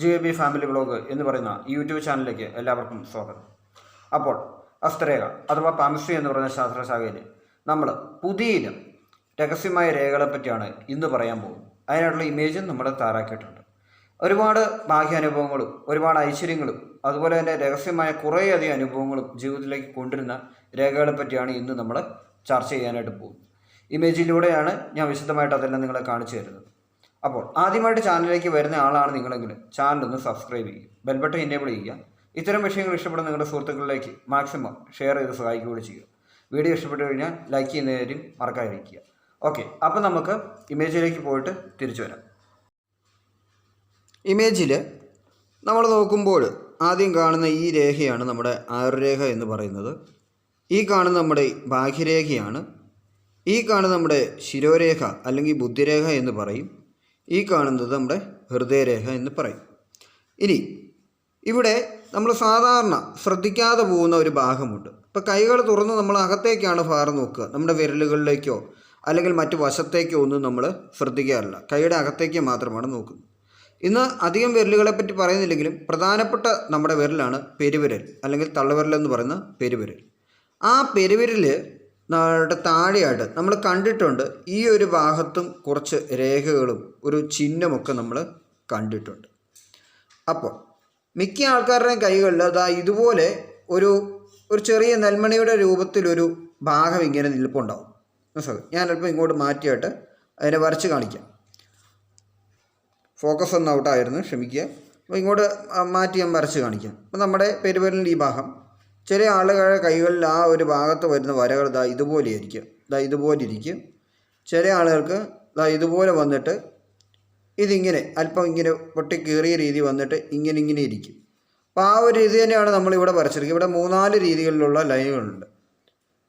G A B family blog എന്ന് പറയുന്ന YouTube ചാനലിലേക്ക് എല്ലാവർക്കും സ്വാഗതം. അപ്പോൾ അസ്ത്രേഖ അഥവാ പാമിസ്ട്രി എന്ന് പറയുന്ന ശാസ്ത്രശാഖയിൽ നമ്മൾ പുതിയ രഹസ്യമായ രേഖകളെ പറ്റിയാണ് ഇന്ന് പറയാൻ പോകുന്നത്. അതിനായിട്ടുള്ള ഇമേജും നമ്മൾ തയ്യാറാക്കിയിട്ടുണ്ട്. ഒരുപാട് ബാഹ്യാനുഭവങ്ങളും ഒരുപാട് ഐശ്വര്യങ്ങളും അതുപോലെ തന്നെ രഹസ്യമായ കുറേയധികം അനുഭവങ്ങളും ജീവിതത്തിലേക്ക് കൊണ്ടുവരുന്ന രേഖകളെ പറ്റിയാണ് ഇന്ന് നമ്മൾ ചർച്ച ചെയ്യാനായിട്ട് പോകുന്നത്. ഇമേജിലൂടെയാണ് ഞാൻ വിശദമായിട്ട് അതെല്ലാം നിങ്ങളെ കാണിച്ചു തരുന്നത്. അപ്പോൾ ആദ്യമായിട്ട് ചാനലിലേക്ക് വരുന്ന ആളാണ് നിങ്ങളെങ്കിൽ ചാനൽ ഒന്ന് സബ്സ്ക്രൈബ് ചെയ്യുക. ബെൽബട്ടൺ എനേബിൾ ചെയ്യുക. ഇത്തരം വിഷയങ്ങൾ ഇഷ്ടപ്പെടുന്ന നിങ്ങളുടെ സുഹൃത്തുക്കളിലേക്ക് മാക്സിമം ഷെയർ ചെയ്ത് സഹായിക്കുകയും ചെയ്യുക. വീഡിയോ ഇഷ്ടപ്പെട്ടു കഴിഞ്ഞാൽ ലൈക്ക് ചെയ്യുന്നതിനും മറക്കാതിരിക്കുക. ഓക്കെ അപ്പോൾ നമുക്ക് ഇമേജിലേക്ക് പോയിട്ട് തിരിച്ചു വരാം. ഇമേജിൽ നമ്മൾ നോക്കുമ്പോൾ ആദ്യം കാണുന്ന ഈ രേഖയാണ് നമ്മുടെ ആയുർരേഖ എന്ന് പറയുന്നത്. ഈ കാണുന്ന നമ്മുടെ ബാഹ്യരേഖയാണ് ഈ കാണുന്ന നമ്മുടെ ശിരോരേഖ അല്ലെങ്കിൽ ബുദ്ധിരേഖ എന്ന് പറയും. ഈ കാണുന്നത് നമ്മുടെ ഹൃദയരേഖ എന്ന് പറയും. ഇനി ഇവിടെ നമ്മൾ സാധാരണ ശ്രദ്ധിക്കാതെ പോകുന്ന ഒരു ഭാഗമുണ്ട്. ഇപ്പോൾ കൈകൾ തുറന്ന് നമ്മൾ അകത്തേക്കാണ് ഭാരം നോക്കുക. നമ്മുടെ വിരലുകളിലേക്കോ അല്ലെങ്കിൽ മറ്റു വശത്തേക്കോ ഒന്നും നമ്മൾ ശ്രദ്ധിക്കാറില്ല. കൈയുടെ അകത്തേക്ക് മാത്രമാണ് നോക്കുന്നത്. ഇന്ന് അധികം വിരലുകളെ പറ്റി പറയുന്നില്ലെങ്കിലും പ്രധാനപ്പെട്ട നമ്മുടെ വിരലാണ് പെരുവിരൽ അല്ലെങ്കിൽ തള്ളവിരൽ എന്ന് പറയുന്ന പെരുവിരൽ. ആ പെരുവിരൽ നമ്മുടെ താഴെയായിട്ട് നമ്മൾ കണ്ടിട്ടുണ്ട് ഈ ഒരു ഭാഗത്തും കുറച്ച് രേഖകളും ഒരു ചിഹ്നമൊക്കെ നമ്മൾ കണ്ടിട്ടുണ്ട്. അപ്പോൾ മിക്ക ആൾക്കാരുടെയും കൈകളിൽ അതാ ഇതുപോലെ ഒരു ഒരു ചെറിയ നെൽമണിയുടെ രൂപത്തിലൊരു ഭാഗം ഇങ്ങനെ നിൽപ്പുണ്ടാവും. ഞാൻ അല്പം ഇങ്ങോട്ട് മാറ്റിയിട്ട് അതിനെ വരച്ച് കാണിക്കാം. ഫോക്കസ് ഒന്ന് ഔട്ടായിരുന്നു ക്ഷമിക്കുക. അപ്പോൾ ഇങ്ങോട്ട് മാറ്റി ഞാൻ വരച്ച് കാണിക്കാം. അപ്പോൾ നമ്മുടെ പെരുവരലിന്റെ ഈ ഭാഗം ചില ആളുകളുടെ കൈകളിൽ ആ ഒരു ഭാഗത്ത് വരുന്ന വരകൾ ഇതാ ഇതുപോലെ ആയിരിക്കും ഇതാ ഇതുപോലെ ഇരിക്കും. ചില ആളുകൾക്ക് ഇതാ ഇതുപോലെ വന്നിട്ട് ഇതിങ്ങനെ അല്പം ഇങ്ങനെ പൊട്ടി കീറിയ രീതി വന്നിട്ട് ഇങ്ങനെ ഇങ്ങനെ ഇരിക്കും. അപ്പോൾ ആ ഒരു രീതി തന്നെയാണ് നമ്മളിവിടെ വരച്ചിരിക്കുന്നത്. ഇവിടെ മൂന്നാൽ രീതികളിലുള്ള ലൈനുകളുണ്ട്.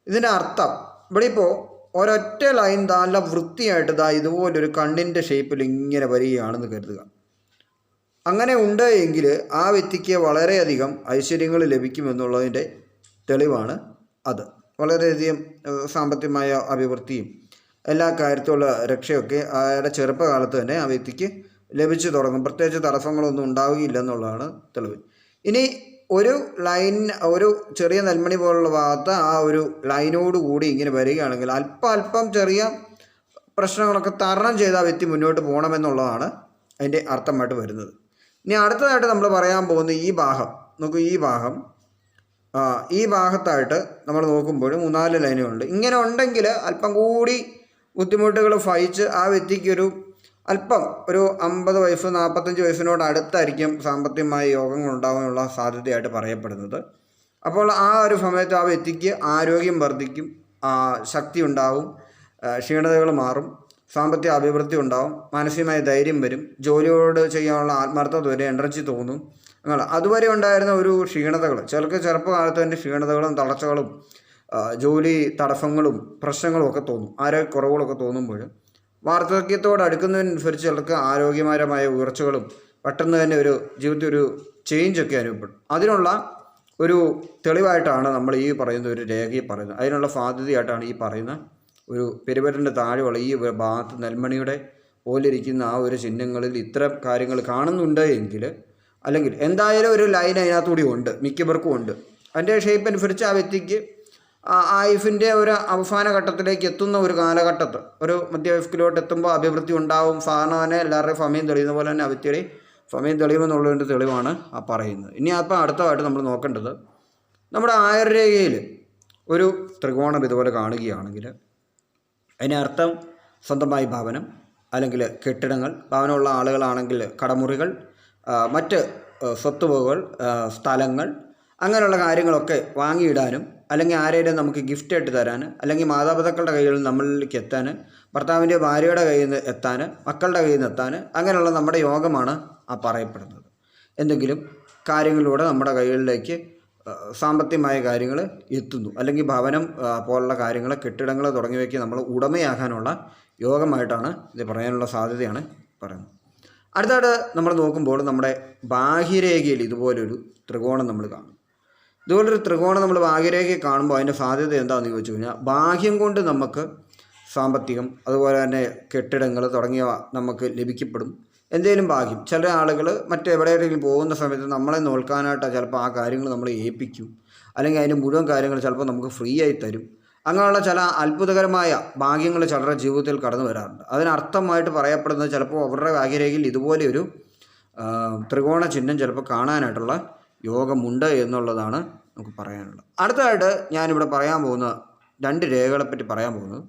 ഇതിന്റെ അർത്ഥം ഇവിടെ ഇപ്പോൾ ഒരൊറ്റ ലൈൻ നല്ല വൃത്തിയായിട്ട് ദാ ഇതുപോലൊരു കണ്ണിന്റെ ഷേപ്പിൽ ഇങ്ങനെ വരികയാണെന്ന് കരുതുക. അങ്ങനെ ഉണ്ട് എങ്കിൽ ആ വ്യക്തിക്ക് വളരെയധികം ഐശ്വര്യങ്ങൾ ലഭിക്കുമെന്നുള്ളതിന്റെ തെളിവാണ് അത്. വളരെയധികം സാമ്പത്തികമായ അഭിവൃദ്ധിയും എല്ലാ കാര്യത്തിലുള്ള രക്ഷയൊക്കെ അയാളുടെ ചെറുപ്പകാലത്ത് തന്നെ ആ വ്യക്തിക്ക് ലഭിച്ചു തുടങ്ങും. പ്രത്യേകിച്ച് തടസ്സങ്ങളൊന്നും ഉണ്ടാവുകയില്ല എന്നുള്ളതാണ് തെളിവ്. ഇനി ഒരു ലൈൻ ഒരു ചെറിയ നെൽമണി പോലുള്ള ഭാഗത്ത് ആ ഒരു ലൈനോട് കൂടി ഇങ്ങനെ വരികയാണെങ്കിൽ അല്പം അല്പം ചെറിയ പ്രശ്നങ്ങളൊക്കെ തരണം ചെയ്ത് വ്യക്തി മുന്നോട്ട് പോകണമെന്നുള്ളതാണ് അതിന്റെ അർത്ഥമായിട്ട് വരുന്നത്. ഇനി അടുത്തതായിട്ട് നമ്മൾ പറയാൻ പോകുന്ന ഈ ഭാഗം. നോക്കൂ ഈ ഭാഗം ഈ ഭാഗത്തായിട്ട് നമ്മൾ നോക്കുമ്പോൾ മൂന്നാൽ ലൈനുകളുണ്ട്. ഇങ്ങനെ ഉണ്ടെങ്കിൽ അല്പം കൂടി ബുദ്ധിമുട്ടുകൾ ഫയിച്ച് ആ വ്യക്തിക്കൊരു അല്പം ഒരു അമ്പത് വയസ്സ് നാൽപ്പത്തഞ്ച് വയസ്സിനോട് അടുത്തായിരിക്കും സാമ്പത്തികമായ യോഗങ്ങൾ ഉണ്ടാകാനുള്ള സാധ്യതയായിട്ട് പറയപ്പെടുന്നത്. അപ്പോൾ ആ ഒരു സമയത്ത് ആ വ്യക്തിക്ക് ആരോഗ്യം വർദ്ധിക്കും ശക്തി ഉണ്ടാവും ക്ഷീണതകൾ മാറും. സാമ്പത്തിക അഭിവൃദ്ധി ഉണ്ടാവും മാനസികമായ ധൈര്യം വരും ജോലിയോട് ചെയ്യാനുള്ള ആത്മാർത്ഥത വരെ എനർജി തോന്നും. അങ്ങനെ അതുവരെ ഉണ്ടായിരുന്ന ഒരു ക്ഷീണതകൾ ചിലർക്ക് ചെറുപ്പകാലത്ത് തന്നെ ക്ഷീണതകളും തളർച്ചകളും ജോലി തടസ്സങ്ങളും പ്രശ്നങ്ങളും ഒക്കെ തോന്നും ആരോഗ്യക്കുറവുകളൊക്കെ തോന്നുമ്പോൾ. വാർദ്ധക്യത്തോട് അടുക്കുന്നതിനനുസരിച്ച് ചിലർക്ക് ആരോഗ്യപരമായ ഉയർച്ചകളും പെട്ടെന്ന് തന്നെ ഒരു ജീവിതത്തിൽ ഒരു ചേഞ്ച് ഒക്കെ അനുഭവപ്പെടും. അതിനുള്ള ഒരു തെളിവായിട്ടാണ് നമ്മൾ ഈ പറയുന്ന ഒരു രേഖയെ പറയുന്നത്. അതിനുള്ള സാധ്യതയായിട്ടാണ് ഈ പറയുന്ന ഒരു പെരുവരന്റെ താഴെയുള്ള ഈ ഭാഗത്ത് നെൽമണിയുടെ പോലിരിക്കുന്ന ആ ഒരു ചിഹ്നങ്ങളിൽ ഇത്തരം കാര്യങ്ങൾ കാണുന്നുണ്ട് എങ്കിൽ അല്ലെങ്കിൽ എന്തായാലും ഒരു ലൈൻ അതിനകത്തുകൂടി ഉണ്ട് മിക്കവർക്കും ഉണ്ട്. അതിന്റെ ഷേപ്പ് അനുസരിച്ച് ആ വ്യക്തിക്ക് ആയുഫിന്റെ ഒരു അവസാന ഘട്ടത്തിലേക്ക് എത്തുന്ന ഒരു കാലഘട്ടത്ത് ഒരു മധ്യവയസ്കിലോട്ട് എത്തുമ്പോൾ അഭിവൃദ്ധി ഉണ്ടാവും സാധാരണ എല്ലാവരുടെയും സമയം തെളിയുന്ന പോലെ തന്നെ ആ വ്യക്തിയുടെ സമയം തെളിയുമെന്നുള്ളതിന്റെ തെളിവാണ് ആ പറയുന്നത്. ഇനി അപ്പം അടുത്തതായിട്ട് നമ്മൾ നോക്കേണ്ടത് നമ്മുടെ ആയുർരേഖയിൽ ഒരു ത്രികോണം ഇതുപോലെ കാണുകയാണെങ്കിൽ അതിനർത്ഥം സ്വന്തമായി ഭവനം അല്ലെങ്കിൽ കെട്ടിടങ്ങൾ ഭവനമുള്ള ആളുകളാണെങ്കിൽ കടമുറികൾ മറ്റ് സ്വത്തുവകകൾ സ്ഥലങ്ങൾ അങ്ങനെയുള്ള കാര്യങ്ങളൊക്കെ വാങ്ങിയിടാനും അല്ലെങ്കിൽ ആരെയും നമുക്ക് ഗിഫ്റ്റായിട്ട് തരാൻ അല്ലെങ്കിൽ മാതാപിതാക്കളുടെ കയ്യിൽ നമ്മളിലേക്ക് എത്താൻ ഭർത്താവിന്റെ ഭാര്യയുടെ കയ്യിൽ നിന്ന് എത്താൻ മക്കളുടെ കയ്യിൽ നിന്ന് എത്താൻ അങ്ങനെയുള്ള നമ്മുടെ യോഗമാണ് ആ പറയപ്പെടുന്നത്. എന്തെങ്കിലും കാര്യങ്ങളിലൂടെ നമ്മുടെ കൈകളിലേക്ക് സാമ്പത്തികമായ കാര്യങ്ങൾ എത്തുന്നു. അല്ലെങ്കിൽ ഭവനം പോലുള്ള കാര്യങ്ങൾ കെട്ടിടങ്ങൾ തുടങ്ങിയവയ്ക്ക് നമ്മൾ ഉടമയാകാനുള്ള യോഗമായിട്ടാണ് ഇത് പറയാനുള്ള സാധ്യതയാണ് പറയുന്നത്. അടുത്തായിട്ട് നമ്മൾ നോക്കുമ്പോൾ നമ്മുടെ ബാഹ്യരേഖയിൽ ഇതുപോലൊരു ത്രികോണം നമ്മൾ കാണും. ഇതുപോലൊരു ത്രികോണം നമ്മൾ ബാഹ്യരേഖയിൽ കാണുമ്പോൾ അതിന്റെ സാധ്യത എന്താണെന്ന് ചോദിച്ചു കഴിഞ്ഞാൽ ബാഹ്യം കൊണ്ട് നമുക്ക് സാമ്പത്തികം അതുപോലെ തന്നെ കെട്ടിടങ്ങൾ തുടങ്ങിയവ നമുക്ക് ലഭിക്കപ്പെടും. എന്തെങ്കിലും ഭാഗ്യം. ചില ആളുകൾ മറ്റെവിടെയെങ്കിലും പോകുന്ന സമയത്ത് നമ്മളെ നോൽക്കാനായിട്ട് ചിലപ്പോൾ ആ കാര്യങ്ങൾ നമ്മളെ ഏൽപ്പിക്കും. അല്ലെങ്കിൽ അതിന്റെ മുഴുവൻ കാര്യങ്ങൾ ചിലപ്പോൾ നമുക്ക് ഫ്രീ ആയി തരും. അങ്ങനെയുള്ള ചില അത്ഭുതകരമായ ഭാഗ്യങ്ങൾ ചിലരുടെ ജീവിതത്തിൽ കടന്നു വരാറുണ്ട്. അതിനർത്ഥമായിട്ട് പറയപ്പെടുന്നത് ചിലപ്പോൾ അവരുടെ ഭാഗ്യരേഖയിൽ ഇതുപോലെ ഒരു ത്രികോണ ചിഹ്നം ചിലപ്പോൾ കാണാനായിട്ടുള്ള യോഗമുണ്ട് എന്നുള്ളതാണ് നമുക്ക് പറയാനുള്ളത്. അടുത്തതായിട്ട് ഞാനിവിടെ പറയാൻ പോകുന്ന രണ്ട് രേഖകളെപ്പറ്റി പറയാൻ പോകുന്നത്.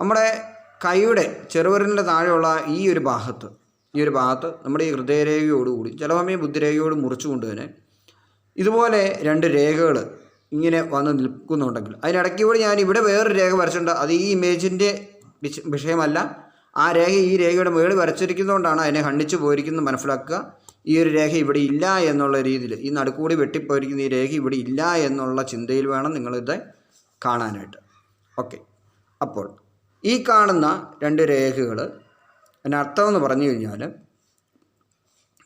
നമ്മുടെ കൈയുടെ ചെറുവിരലിന്റെ താഴെയുള്ള ഈ ഒരു ഭാഗത്ത് ഈ ഒരു ഭാഗത്ത് നമ്മുടെ ഈ ഹൃദയരേഖയോടുകൂടി ചില സമയം ബുദ്ധിരേഖയോട് മുറിച്ചുകൊണ്ട് തന്നെ ഇതുപോലെ രണ്ട് രേഖകൾ ഇങ്ങനെ വന്ന് നിൽക്കുന്നുണ്ടെങ്കിൽ അതിനിടയ്ക്ക് കൂടി ഞാൻ ഇവിടെ വേറൊരു രേഖ വരച്ചിട്ടുണ്ട്. അത് ഈ ഇമേജിന്റെ വിഷയമല്ല. ആ രേഖ ഈ രേഖയുടെ മുകളിൽ വരച്ചിരിക്കുന്നതുകൊണ്ടാണ് അതിനെ ഖണ്ഡിച്ചു പോയിരിക്കുന്നത് മനസ്സിലാക്കുക. ഈ ഒരു രേഖ ഇവിടെ ഇല്ല എന്നുള്ള രീതിയിൽ ഈ നടുക്കൂടി വെട്ടിപ്പോയിരിക്കുന്ന ഈ രേഖ ഇവിടെ ഇല്ല എന്നുള്ള ചിന്തയിൽ വേണം നിങ്ങളിത് കാണാനായിട്ട്. ഓക്കെ. അപ്പോൾ ഈ കാണുന്ന രണ്ട് രേഖകൾ അതിനർത്ഥം എന്ന് പറഞ്ഞു കഴിഞ്ഞാൽ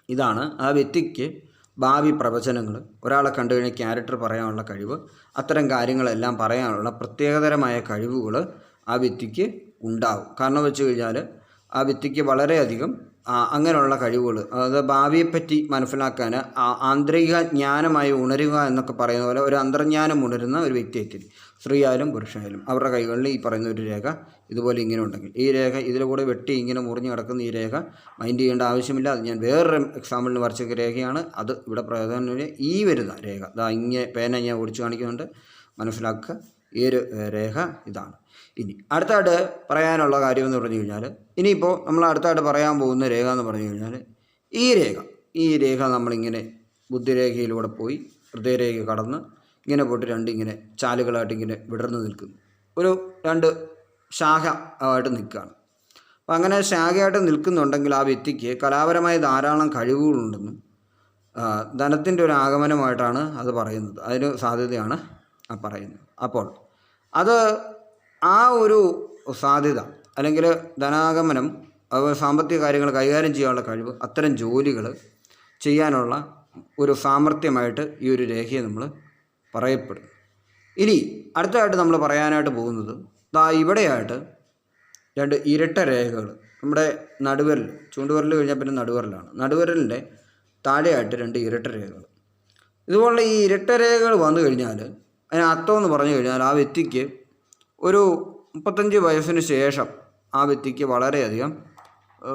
ഇതാണ് ആ വ്യക്തിക്ക് ഭാവി പ്രവചനങ്ങൾ ഒരാളെ കണ്ടു കഴിഞ്ഞാൽ ക്യാരക്ടർ പറയാനുള്ള കഴിവ് അത്തരം കാര്യങ്ങളെല്ലാം പറയാനുള്ള പ്രത്യേകതരമായ കഴിവുകൾ ആ വ്യക്തിക്ക് ഉണ്ടാവും. കാരണം വെച്ച് കഴിഞ്ഞാൽ ആ വ്യക്തിക്ക് വളരെയധികം അങ്ങനെയുള്ള കഴിവുകൾ അതായത് ഭാവിയെപ്പറ്റി മനസ്സിലാക്കാൻ ആന്തരിക ജ്ഞാനമായി ഉണരുക എന്നൊക്കെ പറയുന്ന പോലെ ഒരു അന്തർജ്ഞാനം ഉണരുന്ന ഒരു വ്യക്തിയായിരിക്കും സ്ത്രീയായാലും പുരുഷനായാലും. അവരുടെ കൈകളിൽ ഈ പറയുന്ന ഒരു രേഖ ഇതുപോലെ ഇങ്ങനെ ഉണ്ടെങ്കിൽ ഈ രേഖ ഇതിലൂടെ വെട്ടി ഇങ്ങനെ മുറിഞ്ഞ് കിടക്കുന്ന ഈ രേഖ മൈൻഡ് ചെയ്യേണ്ട ആവശ്യമില്ല. അത് ഞാൻ വേറൊരു എക്സാമ്പിളിന് വരച്ച രേഖയാണ്. അത് ഇവിടെ പ്രധാന ഈ വരുന്ന രേഖ. ദാ ഇങ്ങനെ പേന ഞാൻ ഓടിച്ചു കാണിക്കുന്നുണ്ട്. മനസ്സിലാക്കുക. ഈ ഒരു രേഖ ഇതാണ്. ഇനി അടുത്തായിട്ട് പറയാനുള്ള കാര്യം എന്ന് പറഞ്ഞു കഴിഞ്ഞാൽ ഇനിയിപ്പോൾ നമ്മൾ അടുത്തായിട്ട് പറയാൻ പോകുന്ന രേഖ എന്ന് പറഞ്ഞു കഴിഞ്ഞാൽ ഈ രേഖ ഈ രേഖ നമ്മളിങ്ങനെ ബുദ്ധിരേഖയിലൂടെ പോയി ഹൃദയരേഖ കടന്ന് ഇങ്ങനെ പോയിട്ട് രണ്ട് ഇങ്ങനെ ചാലുകളായിട്ട് ഇങ്ങനെ വിടർന്ന് നിൽക്കും ഒരു രണ്ട് ശാഖ ആയിട്ട് നിൽക്കുകയാണ്. അപ്പം അങ്ങനെ ശാഖയായിട്ട് നിൽക്കുന്നുണ്ടെങ്കിൽ ആ വ്യക്തിക്ക് കലാപരമായ ധാരാളം കഴിവുകളുണ്ടെന്നും ധനത്തിന്റെ ഒരു ആഗമനമായിട്ടാണ് അത് പറയുന്നത്. അതിന് സാധ്യതയാണ് ആ പറയുന്നത്. അപ്പോൾ അത് ആ ഒരു സാധ്യത അല്ലെങ്കിൽ ധനാഗമനം അതുപോലെ സാമ്പത്തിക കാര്യങ്ങൾ കൈകാര്യം ചെയ്യാനുള്ള കഴിവ് അത്തരം ജോലികൾ ചെയ്യാനുള്ള ഒരു സാമർഥ്യമായിട്ട് ഈ ഒരു രേഖയെ നമ്മൾ പറയപ്പെടും ഇനി അടുത്തതായിട്ട് നമ്മൾ പറയാനായിട്ട് പോകുന്നത് ദാ ഇവിടെയായിട്ട് രണ്ട് ഇരട്ട രേഖകൾ നമ്മുടെ നടുവരൽ ചൂണ്ടുവരൽ കഴിഞ്ഞാൽ പിന്നെ നടുവരലാണ്. നടുവരലിന്റെ താഴെയായിട്ട് രണ്ട് ഇരട്ട രേഖകൾ ഇതുപോലുള്ള ഈ ഇരട്ട രേഖകൾ വന്നു കഴിഞ്ഞാൽ അതിന് അർത്ഥം എന്ന് പറഞ്ഞു കഴിഞ്ഞാൽ ആ വ്യക്തിക്ക് ഒരു മുപ്പത്തഞ്ച് വയസ്സിന് ശേഷം ആ വ്യക്തിക്ക് വളരെയധികം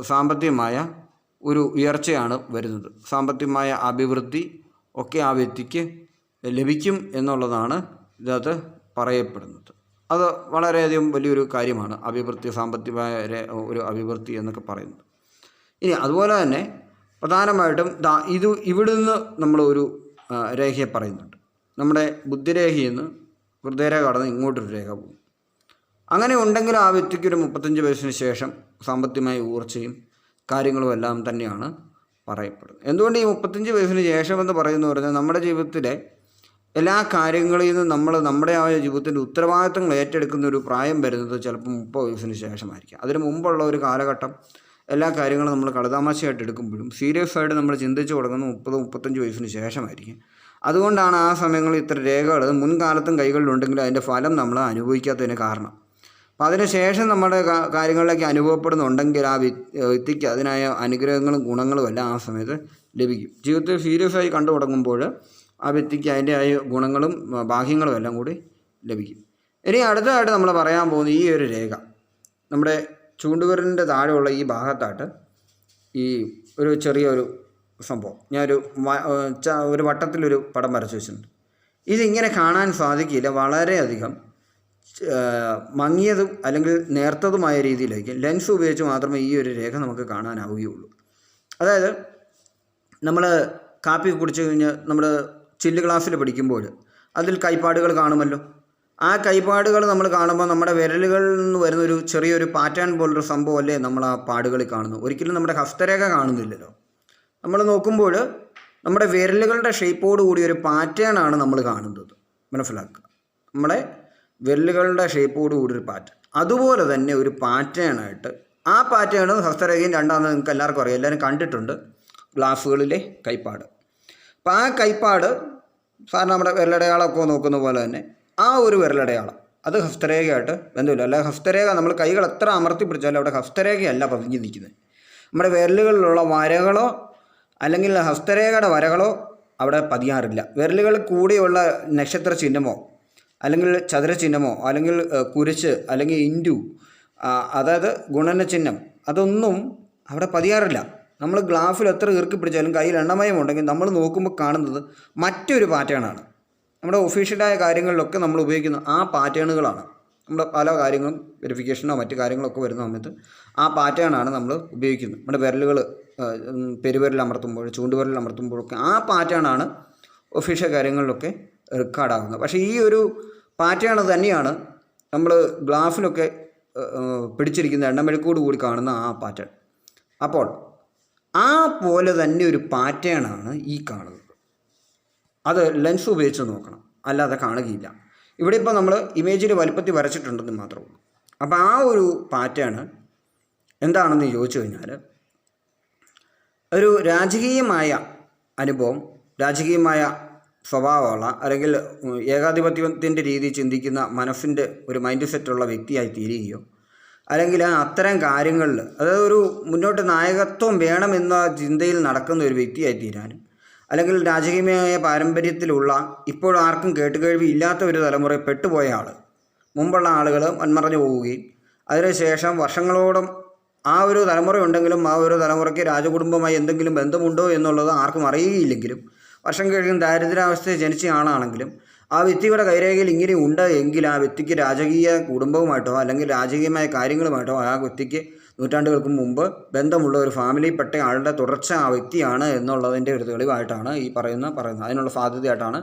സാമ്പത്തികമായ ഒരു ഉയർച്ചയാണ് വരുന്നത്. സാമ്പത്തികമായ അഭിവൃദ്ധി ഒക്കെ ആ വ്യക്തിക്ക് ലഭിക്കും എന്നുള്ളതാണ് ഇതിനകത്ത് പറയപ്പെടുന്നത്. അത് വളരെയധികം വലിയൊരു കാര്യമാണ് അഭിവൃദ്ധി സാമ്പത്തികമായ ഒരു അഭിവൃദ്ധി എന്നൊക്കെ പറയുന്നത്. ഇനി അതുപോലെ തന്നെ പ്രധാനമായിട്ടും ദാ ഇത് ഇവിടുന്ന് ആ, രേഖയെ പറയുന്നുണ്ട്. നമ്മുടെ ബുദ്ധിരേഖയിൽ നിന്ന് ഹൃദയരേഖ കടന്ന് ഇങ്ങോട്ടൊരു രേഖ പോകും അങ്ങനെ ഉണ്ടെങ്കിൽ ആ വ്യക്തിക്ക് ഒരു മുപ്പത്തഞ്ച് വയസ്സിന് ശേഷം സാമ്പത്തികമായ ഊർച്ചയും കാര്യങ്ങളും എല്ലാം തന്നെയാണ് പറയപ്പെടുന്നത്. എന്തുകൊണ്ട് ഈ മുപ്പത്തഞ്ച് വയസ്സിന് ശേഷം എന്ന് പറയുന്നത് പറഞ്ഞാൽ നമ്മുടെ ജീവിതത്തിലെ എല്ലാ കാര്യങ്ങളിൽ നിന്നും നമ്മൾ നമ്മുടെ ആ ജീവിതത്തിന്റെ ഉത്തരവാദിത്തങ്ങൾ ഏറ്റെടുക്കുന്ന ഒരു പ്രായം വരുന്നത് ചിലപ്പോൾ മുപ്പത് വയസ്സിന് ശേഷമായിരിക്കും. അതിന് മുമ്പുള്ള ഒരു കാലഘട്ടം എല്ലാ കാര്യങ്ങളും നമ്മൾ കളതാമശയായിട്ട് എടുക്കുമ്പോഴും സീരിയസ് ആയിട്ട് നമ്മൾ ചിന്തിച്ചു തുടങ്ങുന്ന മുപ്പത് മുപ്പത്തഞ്ച് വയസ്സിന് ശേഷമായിരിക്കും. അതുകൊണ്ടാണ് ആ സമയങ്ങളിൽ ഇത്ര രേഖകൾ മുൻകാലത്തും കൈകളിലുണ്ടെങ്കിലും അതിന്റെ ഫലം നമ്മൾ അനുഭവിക്കാത്തതിന് കാരണം. അപ്പം അതിനുശേഷം നമ്മുടെ കാര്യങ്ങളിലേക്ക് അനുഭവപ്പെടുന്നുണ്ടെങ്കിൽ ആ വ്യക്തിക്ക് അതിനായ അനുഗ്രഹങ്ങളും ഗുണങ്ങളും എല്ലാം ആ സമയത്ത് ലഭിക്കും. ജീവിതത്തിൽ സീരിയസ് ആയി കണ്ടു തുടങ്ങുമ്പോൾ ആ വ്യക്തിക്ക് അതിന്റെ ആയ ഗുണങ്ങളും ഭാഗ്യങ്ങളും എല്ലാം കൂടി ലഭിക്കും. ഇനി അടുത്തതായിട്ട് നമ്മൾ പറയാൻ പോകുന്ന ഈ ഒരു രേഖ. നമ്മുടെ ചൂണ്ടുവിരലിന്റെ താഴെയുള്ള ഈ ഭാഗത്തായിട്ട് ഈ ഒരു ചെറിയൊരു സംഭവം. ഞാനൊരു ഒരു വട്ടത്തിലൊരു പടം വരച്ച് വെച്ചിട്ടുണ്ട്. ഇതിങ്ങനെ കാണാൻ സാധിക്കില്ല വളരെയധികം. മങ്ങിയതും അല്ലെങ്കിൽ നേർത്തതുമായ രീതിയിലേക്ക് ലെൻസ് ഉപയോഗിച്ച് മാത്രമേ ഈ ഒരു രേഖ നമുക്ക് കാണാനാവുകയുള്ളൂ. അതായത് നമ്മൾ കാപ്പി കുടിച്ചു കഴിഞ്ഞ് നമ്മൾ ചില്ല് ക്ലാസ്സിൽ പഠിക്കുമ്പോൾ അതിൽ കൈപ്പാടുകൾ കാണുമല്ലോ. ആ കൈപ്പാടുകൾ നമ്മൾ കാണുമ്പോൾ നമ്മുടെ വിരലുകളിൽ നിന്ന് വരുന്നൊരു ചെറിയൊരു പാറ്റേൺ പോലൊരു സംഭവമല്ലേ നമ്മൾ ആ പാടുകളിൽ കാണുന്നു ഒരിക്കലും നമ്മുടെ ഹസ്തരേഖ കാണുന്നില്ലല്ലോ. നമ്മൾ നോക്കുമ്പോൾ നമ്മുടെ വിരലുകളുടെ ഷേപ്പോട് കൂടി ഒരു പാറ്റേൺ ആണ് നമ്മൾ കാണുന്നത്. മനസ്സിലാക്കുക. നമ്മുടെ വിരലുകളുടെ ഷേപ്പോട് കൂടി ഒരു പാറ്റേൺ അതുപോലെ തന്നെ ഒരു പാറ്റേൺ ആയിട്ട് ആ പാറ്റേൺ ഹസ്തരേഖയും രണ്ടാമത് നിങ്ങൾക്ക് എല്ലാവർക്കും അറിയാം. എല്ലാവരും കണ്ടിട്ടുണ്ട്. ഗ്ലാസ്സുകളിലെ കൈപ്പാട്. അപ്പോൾ ആ കൈപ്പാട് സാറിന് നമ്മുടെ വിരലടയാളമൊക്കെ നോക്കുന്ന പോലെ തന്നെ ആ ഒരു വിരലടയാളം അത് ഹസ്തരേഖയായിട്ട് ബന്ധമില്ല. അല്ല ഹസ്തരേഖ നമ്മൾ കൈകൾ എത്ര അമർത്തി പിടിച്ചാലും അവിടെ ഹസ്തരേഖയല്ല പതിഞ്ഞ് നിൽക്കുന്നത്. നമ്മുടെ വിരലുകളിലുള്ള വരകളോ അല്ലെങ്കിൽ ഹസ്തരേഖയുടെ വരകളോ അവിടെ പതിയാറില്ല. വിരലുകൾ കൂടെയുള്ള നക്ഷത്ര ചിഹ്നമോ അല്ലെങ്കിൽ ചതുരചിഹ്നമോ അല്ലെങ്കിൽ കുരിശ് അല്ലെങ്കിൽ ഇൻഡു അതായത് ഗുണന ചിഹ്നം അതൊന്നും അവിടെ പതിയാറില്ല. നമ്മൾ ഗ്ലാഫിൽ എത്ര ഇറുക്കി പിടിച്ചാലും കയ്യിൽ എണ്ണമയം ഉണ്ടെങ്കിൽ നമ്മൾ നോക്കുമ്പോൾ കാണുന്നത് മറ്റൊരു പാറ്റേണാണ്. നമ്മുടെ ഒഫീഷ്യലായ കാര്യങ്ങളിലൊക്കെ നമ്മൾ ഉപയോഗിക്കുന്ന ആ പാറ്റേണുകളാണ്. നമ്മുടെ പല കാര്യങ്ങളും വെരിഫിക്കേഷനോ മറ്റു കാര്യങ്ങളൊക്കെ വരുന്ന സമയത്ത് ആ പാറ്റേണാണ് നമ്മൾ ഉപയോഗിക്കുന്നത്. നമ്മുടെ വിരലുകൾ പെരുവിരൽ അമർത്തുമ്പോൾ ചൂണ്ടുവിരൽ അമർത്തുമ്പോഴൊക്കെ ആ പാറ്റേണാണ് ഒഫീഷ്യൽ കാര്യങ്ങളിലൊക്കെ റെക്കോർഡാകുന്നത് പക്ഷേ ഈ ഒരു പാറ്റേൺ തന്നെയാണ് നമ്മൾ ഗ്ലാഫിലൊക്കെ പിടിച്ചിരിക്കുന്ന എണ്ണമെഴുക്കോട് കൂടി കാണുന്ന ആ പാറ്റേൺ. അപ്പോൾ ആ പോലെ തന്നെ ഒരു പാറ്റേണാണ് ഈ കാണുന്നത്. അത് ലെൻസ് ഉപയോഗിച്ച് നോക്കണം. അല്ലാതെ കാണുകയില്ല. ഇവിടെ ഇപ്പോൾ നമ്മൾ ഇമേജിൽ വലുപ്പത്തിൽ വരച്ചിട്ടുണ്ടെന്ന് മാത്രമേ ഉള്ളൂ. അപ്പോൾ ആ ഒരു പാറ്റേൺ എന്താണെന്ന് ചോദിച്ചു കഴിഞ്ഞാൽ ഒരു രാജകീയമായ അനുഭവം രാജകീയമായ സ്വഭാവമുള്ള അല്ലെങ്കിൽ ഏകാധിപത്യത്തിന്റെ രീതി ചിന്തിക്കുന്ന മനസ്സിന്റെ ഒരു മൈൻഡ് സെറ്റുള്ള വ്യക്തിയായി തീരുകയോ അല്ലെങ്കിൽ അത്തരം കാര്യങ്ങളിൽ അതായത് ഒരു മുന്നോട്ട് നായകത്വം വേണമെന്ന ചിന്തയിൽ നടക്കുന്ന ഒരു വ്യക്തിയായി തീരാനും അല്ലെങ്കിൽ രാജകീയമായ പാരമ്പര്യത്തിലുള്ള ഇപ്പോൾ ആർക്കും കേട്ടുകഴിവ് ഇല്ലാത്ത ഒരു തലമുറയിൽ പെട്ടുപോയ ആൾ മുമ്പുള്ള ആളുകൾ മൺമറഞ്ഞു പോവുകയും അതിനുശേഷം വർഷങ്ങളോളം ആ ഒരു തലമുറ ഉണ്ടെങ്കിലും ആ ഒരു തലമുറയ്ക്ക് രാജകുടുംബമായി എന്തെങ്കിലും ബന്ധമുണ്ടോ എന്നുള്ളത് ആർക്കും അറിയുകയില്ലെങ്കിലും വർഷം കഴിയും ദാരിദ്ര്യാവസ്ഥയിൽ ജനിച്ച ആളാണെങ്കിലും ആ വ്യക്തിയുടെ കൈരേഖയിൽ ഇങ്ങനെ ഉണ്ട് എങ്കിൽ ആ വ്യക്തിക്ക് രാജകീയ കുടുംബവുമായിട്ടോ അല്ലെങ്കിൽ രാജകീയമായ കാര്യങ്ങളുമായിട്ടോ ആ വ്യക്തിക്ക് നൂറ്റാണ്ടുകൾക്ക് മുമ്പ് ബന്ധമുള്ള ഒരു ഫാമിലിയിൽപ്പെട്ട ആളുടെ തുടർച്ച ആ വ്യക്തിയാണ് എന്നുള്ളതിന്റെ ഒരു തെളിവായിട്ടാണ് ഈ പറയുന്ന പറയുന്നത്. അതിനുള്ള സാധ്യതയായിട്ടാണ്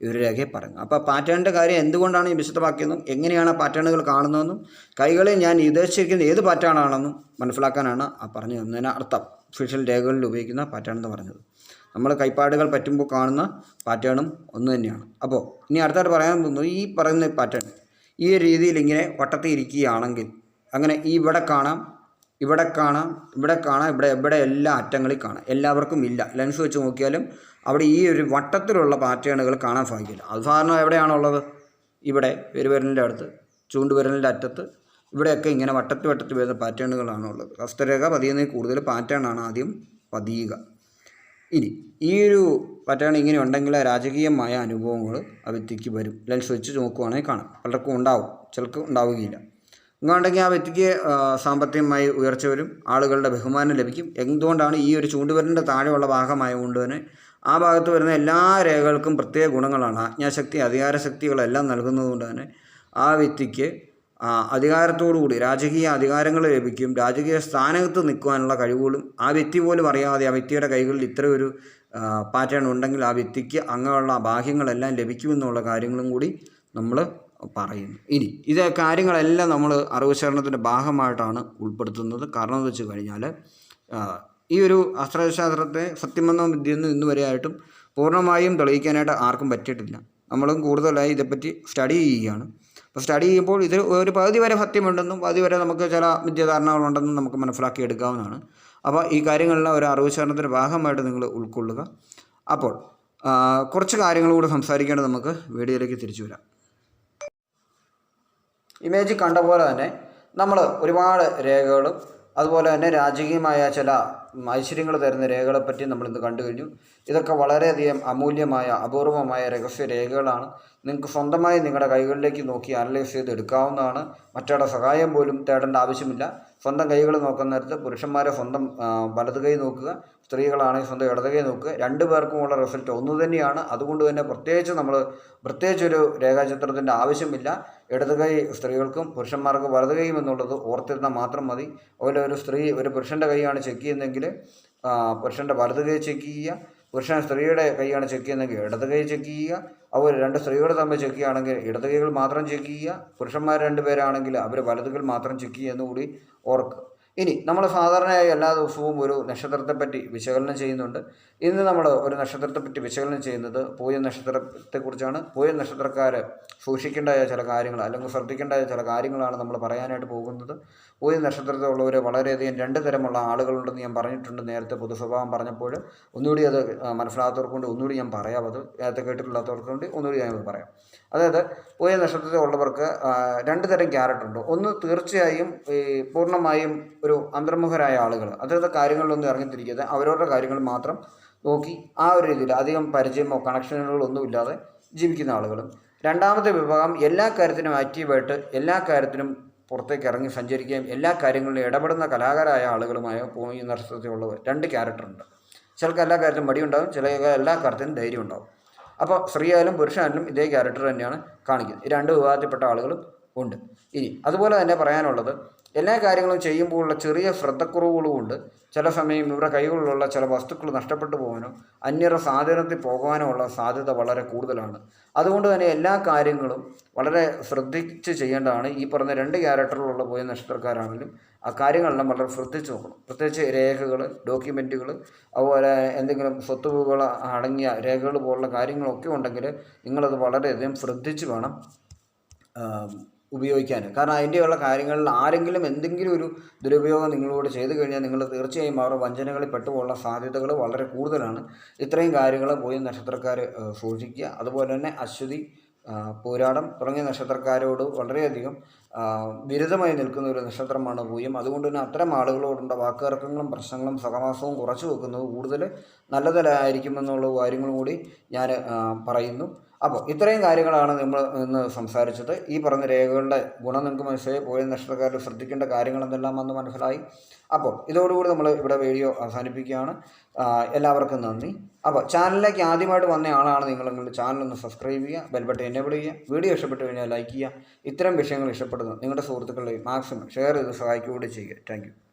ഒരു രേഖയെ പറയുന്നത്. അപ്പോൾ പാറ്റേണിന്റെ കാര്യം എന്തുകൊണ്ടാണ് ഈ വിശദമാക്കിയതെന്നും എങ്ങനെയാണ് പാറ്റേണുകൾ കാണുന്നതെന്നും കൈകളിൽ ഞാൻ ഉദ്ദേശിച്ചിരിക്കുന്ന ഏത് പാറ്റേണാണെന്നും മനസ്സിലാക്കാനാണ് ആ പറഞ്ഞു തന്നതിന് അർത്ഥം. ഒഫീഷ്യൽ രേഖകളിൽ ഉപയോഗിക്കുന്ന പാറ്റേൺ എന്ന് പറഞ്ഞത്. നമ്മൾ കൈപ്പാടുകൾ പറ്റുമ്പോൾ കാണുന്ന പാറ്റേണും ഒന്ന് തന്നെയാണ്. അപ്പോൾ ഇനി അടുത്തായിട്ട് പറയാൻ പോകുന്നത് ഈ പറയുന്ന പാറ്റേൺ ഈ രീതിയിൽ ഇങ്ങനെ വട്ടത്തിൽ ഇരിക്കുകയാണെങ്കിൽ അങ്ങനെ ഈ ഇവിടെ കാണാം ഇവിടെ കാണാം ഇവിടെ കാണാം ഇവിടെ എവിടെ എല്ലാ അറ്റങ്ങളിൽ കാണാം. എല്ലാവർക്കും ഇല്ല. ലെൻസ് വെച്ച് നോക്കിയാലും അവിടെ ഈ ഒരു വട്ടത്തിലുള്ള പാറ്റേണുകൾ കാണാൻ സാധിക്കില്ല. അത് സാധാരണ എവിടെയാണുള്ളത് ഇവിടെ പെരുവിരലിന്റെ അടുത്ത് ചൂണ്ടുവിരലിന്റെ അറ്റത്ത് ഇവിടെയൊക്കെ ഇങ്ങനെ വട്ടത്തി വട്ടത്തി വരുന്ന പാറ്റേണുകളാണുള്ളത് ഹസ്തരേഖ പതിയുന്നതിൽ കൂടുതൽ പാറ്റേണാണ് ആദ്യം പതിയുക. ഇനി ഈ ഒരു പാറ്റേൺ ഇങ്ങനെ ഉണ്ടെങ്കിൽ രാജകീയമായ അനുഭവങ്ങൾ ആ വ്യക്തിക്ക് വരും. ലെൻസ് വെച്ച് നോക്കുവാണെങ്കിൽ കാണാം. പലർക്കും ഉണ്ടാവും. ചിലർക്ക് ഉണ്ടാവുകയില്ല. ഇങ്ങോട്ടെങ്കിൽ ആ വ്യക്തിക്ക് സാമ്പത്തികമായി ഉയർച്ച വരും. ആളുകളുടെ ബഹുമാനം ലഭിക്കും. എന്തുകൊണ്ടാണ് ഈ ഒരു ചൂണ്ടുവരന്റെ താഴെയുള്ള ഭാഗമായതുകൊണ്ട് തന്നെ ആ ഭാഗത്ത് വരുന്ന എല്ലാ രേഖകൾക്കും പ്രത്യേക ഗുണങ്ങളാണ്. ആജ്ഞാശക്തി അധികാരശക്തികളെല്ലാം നൽകുന്നതുകൊണ്ട് തന്നെ ആ വ്യക്തിക്ക് അധികാരത്തോടുകൂടി രാജകീയ അധികാരങ്ങൾ ലഭിക്കും രാജകീയ സ്ഥാനത്ത് നിൽക്കുവാനുള്ള കഴിവുകളും ആ വ്യക്തി പോലും അറിയാതെ ആ വ്യക്തിയുടെ കൈകളിൽ ഇത്രയൊരു പാറ്റേൺ ഉണ്ടെങ്കിൽ ആ വ്യക്തിക്ക് അങ്ങനെയുള്ള ഭാഗ്യങ്ങളെല്ലാം ലഭിക്കുമെന്നുള്ള കാര്യങ്ങളും കൂടി നമ്മൾ പറയുന്നു. ഇനി ഇത് കാര്യങ്ങളെല്ലാം നമ്മൾ അറിവുശകലനത്തിന്റെ ഭാഗമായിട്ടാണ് ഉൾപ്പെടുത്തുന്നത്. കാരണം വെച്ച് കഴിഞ്ഞാൽ ഈ ഒരു അസ്ത്രശാസ്ത്രത്തെ സത്യമെന്ന വിദ്യയെന്ന് ഇന്ന് വരെയായിട്ടും പൂർണമായും തെളിയിക്കാനായിട്ട് ആർക്കും പറ്റിയിട്ടില്ല. നമ്മളും കൂടുതലായി ഇതേപ്പറ്റി സ്റ്റഡി ചെയ്യുകയാണ്. അപ്പോൾ സ്റ്റഡി ചെയ്യുമ്പോൾ ഇതിൽ ഒരു പകുതി വരെ സത്യമുണ്ടെന്നും പകുതി വരെ നമുക്ക് ചില മിഥ്യധാരണകളുണ്ടെന്നും നമുക്ക് മനസ്സിലാക്കി എടുക്കാവുന്നതാണ് അപ്പോൾ ഈ കാര്യങ്ങളെല്ലാം ഒരു അറിവുശകലനത്തിന്റെ ഭാഗമായിട്ട് നിങ്ങൾ ഉൾക്കൊള്ളുക. അപ്പോൾ കുറച്ച് കാര്യങ്ങളൂടെ സംസാരിക്കേണ്ടത് നമുക്ക് വീഡിയോയിലേക്ക് തിരിച്ചു വരാം. ഇമേജ് കണ്ട പോലെ തന്നെ നമ്മൾ ഒരുപാട് രേഖകളും അതുപോലെ തന്നെ രാജകീയമായ ചില ഐശ്വര്യങ്ങൾ തരുന്ന രേഖകളെപ്പറ്റി നമ്മളിന്ന് കണ്ടു കഴിഞ്ഞു. ഇതൊക്കെ വളരെയധികം അമൂല്യമായ അപൂർവമായ രഹസ്യ രേഖകളാണ്. നിങ്ങൾക്ക് സ്വന്തമായി നിങ്ങളുടെ കൈകളിലേക്ക് നോക്കി അനലൈസ് ചെയ്ത് എടുക്കാവുന്നതാണ് മറ്റൊരാളുടെ സഹായം പോലും തേടേണ്ട ആവശ്യമില്ല. സ്വന്തം കൈകൾ നോക്കുന്ന നേരത്ത് പുരുഷന്മാരെ സ്വന്തം വലത് കൈ നോക്കുക സ്ത്രീകളാണെങ്കിൽ സ്വന്തം ഇടത് കൈ നോക്കുക. രണ്ടു പേർക്കുമുള്ള റിസൾട്ട് ഒന്ന് തന്നെയാണ്. അതുകൊണ്ട് തന്നെ പ്രത്യേകിച്ച് നമ്മൾ പ്രത്യേകിച്ചൊരു രേഖാചിത്രത്തിന്റെ ആവശ്യമില്ല. ഇടത് കൈ സ്ത്രീകൾക്കും പുരുഷന്മാർക്കും വലത് കൈയും എന്നുള്ളത് ഓർത്തിരുന്നാൽ മാത്രം മതി. അതുപോലെ ഒരു സ്ത്രീ ഒരു പുരുഷന്റെ കൈയാണ് ചെക്ക് ചെയ്യുന്നതെങ്കിൽ പുരുഷന്റെ വലത് കൈ ചെക്ക് ചെയ്യുക പുരുഷൻ സ്ത്രീയുടെ കൈയാണ് ചെക്ക് ചെയ്യുന്നതെങ്കിൽ ഇടത് കൈ ചെക്ക് ചെയ്യുക. അതുപോലെ രണ്ട് സ്ത്രീകൾ തമ്മിൽ ചെക്ക് ചെയ്യുകയാണെങ്കിൽ ഇടത് കൈകൾ മാത്രം ചെക്ക് ചെയ്യുക. പുരുഷന്മാർ രണ്ടുപേരാണെങ്കിൽ അവർ വലതുകൾ മാത്രം ചെക്ക് ചെയ്യുക എന്നുകൂടി ഓർക്കുക. ഇനി നമ്മൾ സാധാരണയായി എല്ലാ ദിവസവും ഒരു നക്ഷത്രത്തെപ്പറ്റി വിശകലനം ചെയ്യുന്നുണ്ട്. ഇന്ന് നമ്മൾ ഒരു നക്ഷത്രത്തെപ്പറ്റി വിശകലനം ചെയ്യുന്നത് പൂയ നക്ഷത്രത്തെക്കുറിച്ചാണ്. പൂയ നക്ഷത്രക്കാർ സൂക്ഷിക്കേണ്ടതായ ചില കാര്യങ്ങൾ അല്ലെങ്കിൽ ശ്രദ്ധിക്കേണ്ടതായ ചില കാര്യങ്ങളാണ് നമ്മൾ പറയാനായിട്ട് പോകുന്നത്. പൂയ നക്ഷത്രത്തിലുള്ളവർ വളരെയധികം രണ്ട് തരമുള്ള ആളുകളുണ്ടെന്ന് ഞാൻ പറഞ്ഞിട്ടുണ്ട് നേരത്തെ പൊതുസ്വഭാവം പറഞ്ഞപ്പോൾ. ഒന്നുകൂടി അത് മനസ്സിലാത്തവർക്കുണ്ട് ഒന്നുകൂടി ഞാൻ പറയാം. അത് നേരത്തെ വേണ്ടി ഒന്നുകൂടി ഞാൻ പറയാം. അതായത് പൂയ നക്ഷത്രത്തിലുള്ളവർക്ക് രണ്ട് തരം ക്യാരക്ടർ ഉണ്ട് ഒന്ന് തീർച്ചയായും ഈ പൂർണമായും ഒരു അന്തർമുഖരായ ആളുകൾ അത്തരത്തെ കാര്യങ്ങളിലൊന്നും ഇറങ്ങിത്തിരിക്കാതെ അവരവരുടെ കാര്യങ്ങൾ മാത്രം നോക്കി ആ ഒരു രീതിയിൽ അധികം പരിചയമോ കണക്ഷനുകളോ ഒന്നും ഇല്ലാതെ ജീവിക്കുന്ന ആളുകളും. രണ്ടാമത്തെ വിഭാഗം എല്ലാ കാര്യത്തിനും ആക്റ്റീവായിട്ട് എല്ലാ കാര്യത്തിനും പുറത്തേക്ക് ഇറങ്ങി സഞ്ചരിക്കുകയും എല്ലാ കാര്യങ്ങളിലും ഇടപെടുന്ന കലാകാരായ ആളുകളുമായ പോയി നഷ്ടത്തിലുള്ളവർ രണ്ട് ക്യാരക്ടറുണ്ട് ചിലർക്ക് എല്ലാ കാര്യത്തിലും മടിയുണ്ടാകും ചില എല്ലാ കാര്യത്തിനും ധൈര്യം ഉണ്ടാകും അപ്പോൾ സ്ത്രീയായാലും പുരുഷനായാലും ഇതേ ക്യാരക്ടർ തന്നെയാണ് കാണിക്കുന്നത്. ഈ രണ്ട് വിഭാഗത്തിൽപ്പെട്ട ആളുകളും ഉണ്ട്. ഇനി അതുപോലെ തന്നെ പറയാനുള്ളത് എല്ലാ കാര്യങ്ങളും ചെയ്യുമ്പോഴുള്ള ചെറിയ ശ്രദ്ധക്കുറവുകളും ഉണ്ട്. ചില സമയം ഇവരുടെ കൈകളിലുള്ള ചില വസ്തുക്കൾ നഷ്ടപ്പെട്ടു പോകാനോ അന്യര സ്വാധീനത്തിൽ പോകാനോ ഉള്ള സാധ്യത വളരെ കൂടുതലാണ്. അതുകൊണ്ട് തന്നെ എല്ലാ കാര്യങ്ങളും വളരെ ശ്രദ്ധിച്ച് ചെയ്യേണ്ടതാണ്. ഈ പറഞ്ഞ രണ്ട് ക്യാരക്ടറിലുള്ള പോയ നക്ഷത്രക്കാരാണെങ്കിലും ആ കാര്യങ്ങളെല്ലാം വളരെ ശ്രദ്ധിച്ച് നോക്കണം. പ്രത്യേകിച്ച് രേഖകൾ ഡോക്യുമെന്റുകൾ അതുപോലെ എന്തെങ്കിലും സ്വത്തുവകൾ അടങ്ങിയ രേഖകൾ പോലുള്ള കാര്യങ്ങളൊക്കെ ഉണ്ടെങ്കിൽ നിങ്ങളത് വളരെയധികം ശ്രദ്ധിച്ച് വേണം ഉപയോഗിക്കാൻ കാരണം അതിന്റെയുള്ള കാര്യങ്ങളിൽ ആരെങ്കിലും എന്തെങ്കിലും ഒരു ദുരുപയോഗം നിങ്ങളോട് ചെയ്തു കഴിഞ്ഞാൽ നിങ്ങൾ തീർച്ചയായും അവരുടെ വഞ്ചനകളിൽ പെട്ടുപോകാനുള്ള സാധ്യതകൾ വളരെ കൂടുതലാണ്. ഇത്രയും കാര്യങ്ങൾ പോയി നക്ഷത്രക്കാർ സൂക്ഷിക്കുക. അതുപോലെ തന്നെ അശ്വതി പൂരാടം തുടങ്ങിയ നക്ഷത്രക്കാരോട് വളരെയധികം വിരുദ്ധമായി നിൽക്കുന്ന ഒരു നക്ഷത്രമാണ് പൂയം. അതുകൊണ്ട് തന്നെ അത്തരം ആളുകളോടുള്ള വാക്കുതർക്കങ്ങളും പ്രശ്നങ്ങളും സഹവാസവും കുറച്ചു വെക്കുന്നത് കൂടുതൽ നല്ലതരായിരിക്കുമെന്നുള്ള കാര്യങ്ങളും കൂടി ഞാൻ പറയുന്നു. അപ്പോൾ ഇത്രയും കാര്യങ്ങളാണ് നമ്മൾ ഇന്ന് സംസാരിച്ചത്. ഈ പറഞ്ഞ രേഖകളുടെ ഗുണം നിങ്ങൾക്ക് മനസ്സിലായി. പോയ നക്ഷത്രക്കാരിൽ ശ്രദ്ധിക്കേണ്ട കാര്യങ്ങൾ എന്തെല്ലാം എന്ന് മനസ്സിലായി. അപ്പോൾ ഇതോടുകൂടി നമ്മൾ ഇവിടെ വീഡിയോ അവസാനിപ്പിക്കുകയാണ്. എല്ലാവർക്കും നന്ദി. അപ്പോൾ ചാനലിലേക്ക് ആദ്യമായിട്ട് വന്ന ആളാണ് നിങ്ങളെങ്കിൽ ചാനൽ ഒന്ന് സബ്സ്ക്രൈബ് ചെയ്യുക ബെൽബട്ടൺ എനേബിൾ ചെയ്യുക വീഡിയോ ഇഷ്ടപ്പെട്ടു കഴിഞ്ഞാൽ ലൈക്ക് ചെയ്യുക. ഇത്തരം വിഷയങ്ങൾ ഇഷ്ടപ്പെടുന്നു നിങ്ങളുടെ സുഹൃത്തുക്കളെയും മാക്സിമം ഷെയർ ചെയ്ത് സഹായിക്കുകയും കൂടി ചെയ്യുക. താങ്ക്